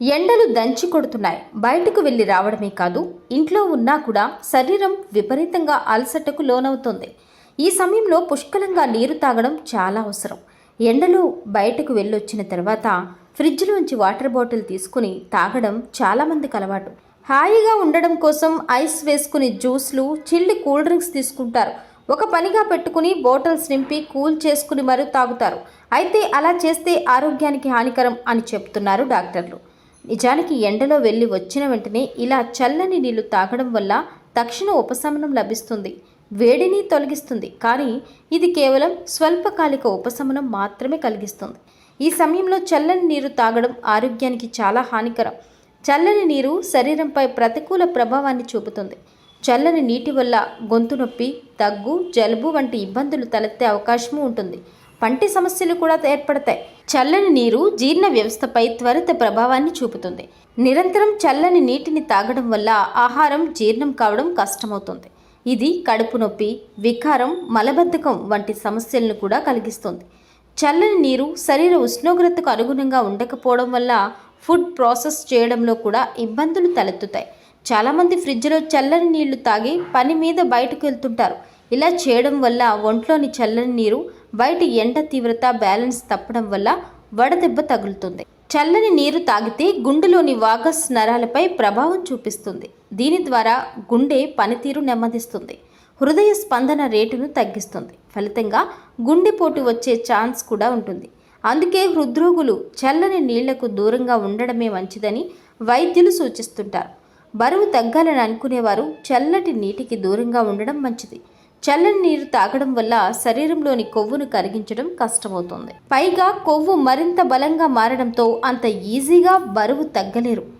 ఎండలు దంచి కొడుతున్నాయి. బయటకు వెళ్ళి రావడమే కాదు ఇంట్లో ఉన్నా కూడా శరీరం విపరీతంగా అలసటకు లోనవుతుంది. ఈ సమయంలో పుష్కలంగా నీరు తాగడం చాలా అవసరం. ఎండలు బయటకు వెళ్ళొచ్చిన తర్వాత ఫ్రిడ్జ్లోంచి వాటర్ బాటిల్ తీసుకుని తాగడం చాలామందికి అలవాటు. హాయిగా ఉండడం కోసం ఐస్ వేసుకుని జ్యూస్లు చిల్లి కూల్ డ్రింక్స్ తీసుకుంటారు. ఒక పనిగా పెట్టుకుని బాటిల్స్ నింపి కూల్ చేసుకుని మరీ తాగుతారు. అయితే అలా చేస్తే ఆరోగ్యానికి హానికరం అని చెప్తున్నారు డాక్టర్లు. నిజానికి ఎండలో వెళ్ళి వచ్చిన వెంటనే ఇలా చల్లని నీళ్ళు తాగడం వల్ల తక్షణ ఉపశమనం లభిస్తుంది. వేడిని తొలగిస్తుంది. కానీ ఇది కేవలం స్వల్పకాలిక ఉపశమనం మాత్రమే కలిగిస్తుంది. ఈ సమయంలో చల్లని నీరు తాగడం ఆరోగ్యానికి చాలా హానికరం. చల్లని నీరు శరీరంపై ప్రతికూల ప్రభావాన్ని చూపుతుంది. చల్లని నీటి వల్ల గొంతు నొప్పి దగ్గు జలుబు వంటి ఇబ్బందులు తలెత్తే అవకాశము ఉంటుంది. పంటి సమస్యలు కూడా ఏర్పడతాయి. చల్లని నీరు జీర్ణ వ్యవస్థపై త్వరిత ప్రభావాన్ని చూపుతుంది. నిరంతరం చల్లని నీటిని తాగడం వల్ల ఆహారం జీర్ణం కావడం కష్టమవుతుంది. ఇది కడుపు నొప్పి వికారం మలబద్ధకం వంటి సమస్యలను కూడా కలిగిస్తుంది. చల్లని నీరు శరీర ఉష్ణోగ్రతకు అనుగుణంగా ఉండకపోవడం వల్ల ఫుడ్ ప్రాసెస్ చేయడంలో కూడా ఇబ్బందులు తలెత్తుతాయి. చాలామంది ఫ్రిడ్జ్లో చల్లని నీళ్ళు తాగి పని మీద బయటకు వెళ్తుంటారు. ఇలా చేయడం వల్ల ఒంట్లోని చల్లని నీరు బయట ఎండ తీవ్రత బ్యాలెన్స్ తప్పడం వల్ల వడదెబ్బ తగులుతుంది. చల్లని నీరు తాగితే గుండెలోని వాగస్ నరాలపై ప్రభావం చూపిస్తుంది. దీని ద్వారా గుండె పనితీరు నెమ్మదిస్తుంది. హృదయ స్పందన రేటును తగ్గిస్తుంది. ఫలితంగా గుండెపోటు వచ్చే ఛాన్స్ కూడా ఉంటుంది. అందుకే హృద్రోగులు చల్లని నీళ్ళకు దూరంగా ఉండడమే మంచిదని వైద్యులు సూచిస్తుంటారు. బరువు తగ్గాలని అనుకునేవారు చల్లటి నీటికి దూరంగా ఉండడం మంచిది. చల్లని నీరు తాగడం వల్ల శరీరంలోని కొవ్వును కరిగించడం కష్టమవుతుంది. పైగా కొవ్వు మరింత బలంగా మారడంతో అంత ఈజీగా బరువు తగ్గలేరు.